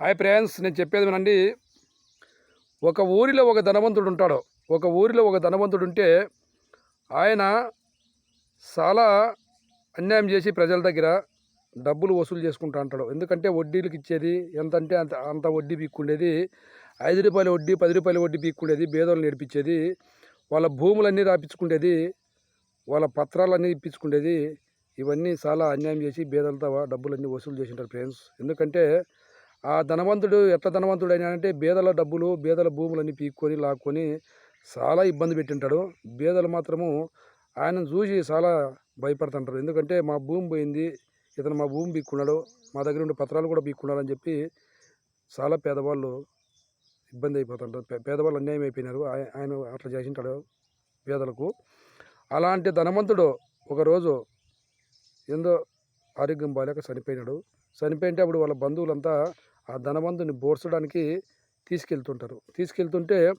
Hi friends నేను చెప్పేది వినండి. ఒక ఊరిలో ఒక ధనవంతుడు ఉంటాడు. ఒక ఊరిలో ఒక ధనవంతుడు ఉంటే ఆయన చాలా అన్యాయం చేసి ప్రజల దగ్గర డబ్బులు వసూలు చేసుకుంటా అంటాడు ఎందుకంటే వడ్డీలకు ఇచ్చేది ఎంత అంటే అంత అంత వడ్డీ పీక్కుండేది. ఐదు రూపాయల వడ్డీ పది రూపాయల వడ్డీ పీక్కుండేది పేదోళ్ళు నేర్పించేది వాళ్ళ భూములన్నీ రాపించుకుండేది వాళ్ళ పత్రాలన్నీ ఇప్పించుకుండేది. ఇవన్నీ చాలా అన్యాయం చేసి బేదలతో డబ్బులన్నీ వసూలు చేసింటారు ఫ్రెండ్స్. ఎందుకంటే ఆ ధనవంతుడు ఎట్లా ధనవంతుడు అయినా అంటే బేదల డబ్బులు బేదల భూములన్నీ పీక్కొని లాక్కొని చాలా ఇబ్బంది పెట్టింటాడు. బేదలు మాత్రము ఆయనను చూసి చాలా భయపడుతుంటారు. ఎందుకంటే మా భూమి పోయింది ఇతను మా భూమి పీక్కున్నాడు మా దగ్గర ఉండే పత్రాలు కూడా పీక్కున్నాడు అని చెప్పి చాలా పేదవాళ్ళు ఇబ్బంది అయిపోతుంటారు. పేదవాళ్ళు అన్యాయం అయిపోయినారు. ఆయ- ఆయన అట్లా చేసింటాడు పేదలకు అలాంటి ధనవంతుడు ఒకరోజు ఏందో ఆరోగ్యం బాగాలేక చనిపోయినాడు. చనిపోయింటే అప్పుడు వాళ్ళ బంధువులంతా ఆ ధనవంతుని బోర్చడానికి తీసుకెళ్తుంటారు. తీసుకెళ్తుంటే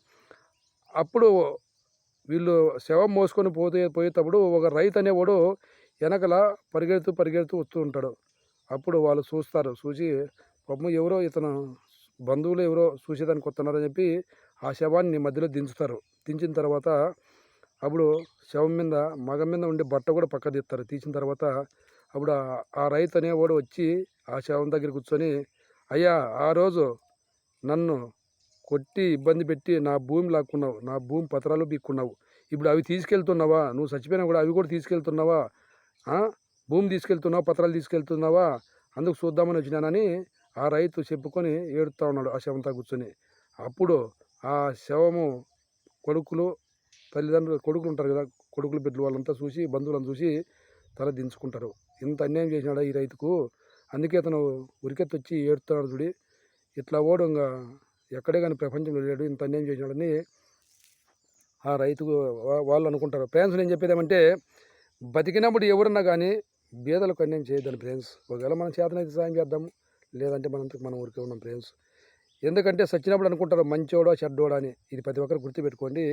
అప్పుడు వీళ్ళు శవం మోసుకొని పోతే పోయేటప్పుడు ఒక రైతు అనేవాడు వెనకల పరిగెడుతూ పరిగెడుతూ వస్తూ ఉంటాడు. అప్పుడు వాళ్ళు చూస్తారు చూసి పాపం ఎవరో ఇతను బంధువులు ఎవరో చూసేదానికి వస్తున్నారని చెప్పి ఆ శవాన్ని మధ్యలో దించుతారు. దించిన తర్వాత అప్పుడు శవం మీద మగం మీద ఉండే బట్ట కూడా పక్క తీస్తారు. తీసిన తర్వాత అప్పుడు ఆ- ఆ రైతు అనేవాడు వచ్చి ఆ శవం దగ్గర కూర్చొని అయ్యా ఆ రోజు నన్ను కొట్టి ఇబ్బంది పెట్టి నా భూమి లాక్కున్నావు నా భూమి పత్రాలు పీక్కున్నావు. ఇప్పుడు అవి తీసుకెళ్తున్నావా? నువ్వు చచ్చిపోయినా కూడా అవి కూడా తీసుకెళ్తున్నావా? భూమి తీసుకెళ్తున్నావా? పత్రాలు తీసుకెళ్తున్నావా? అందుకు చూద్దామని వచ్చినానని ఆ రైతు చెప్పుకొని ఏడుతూ ఉన్నాడు ఆ శవంతా కూర్చొని. అప్పుడు ఆ శవము కొడుకులు తల్లిదండ్రులు కొడుకులు ఉంటారు కదా కొడుకులు బిడ్డలు వాళ్ళంతా చూసి బంధువులను చూసి తల దించుకుంటారు. ఇంత అన్యాయం చేసినాడా ఈ రైతుకు? అందుకే అతను ఉరికెత్తి వచ్చి ఏడుతున్నాడు చూడి. ఇట్లా ఓడు ఇంకా ఎక్కడే కానీ ప్రపంచంలో లేడు ఇంత అన్యాయం చేసినాడని ఆ రైతుకు వాళ్ళు అనుకుంటారు. ఫ్రెండ్స్ నేను చెప్పేది ఏమంటే బతికినప్పుడు ఎవరన్నా కానీ బీదలకు అన్యాయం చేయొద్దని ఫ్రెండ్స్. ఒకవేళ మనం చేతనైతే సాయం చేద్దాం లేదంటే మనంతకు మనం ఊరికే ఉన్నాం ఫ్రెండ్స్. ఎందుకంటే సచ్చినప్పుడు అనుకుంటారు మంచోడా చెడ్డోడా అని. ఇది ప్రతి ఒక్కరు గుర్తుపెట్టుకోండి.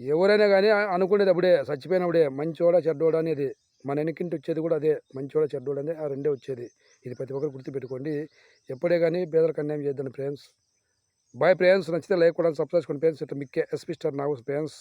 ఎవరైనా కానీ అనుకునేది అప్పుడే చచ్చిపోయినప్పుడే మంచోడా చెడ్డోడా అనేది మన వెనకింటి వచ్చేది కూడా అదే మంచోడా చెడ్డోడు అనేది ఆ రెండే వచ్చేది. ఇది ప్రతి ఒక్కరు గుర్తుపెట్టుకోండి. ఎప్పుడే కానీ పేదలకు అన్యాయం చేద్దాం ఫ్రెండ్స్. బాయ్ ఫ్రెండ్స్ నచ్చితే లైక్ కూడా సబ్స్క్రైబ్ చేసుకోండి ఫ్రెండ్స్. ఇట్లా మిక్కే ఎస్పీ స్టార్ నాగోస్ ఫ్రెండ్స్.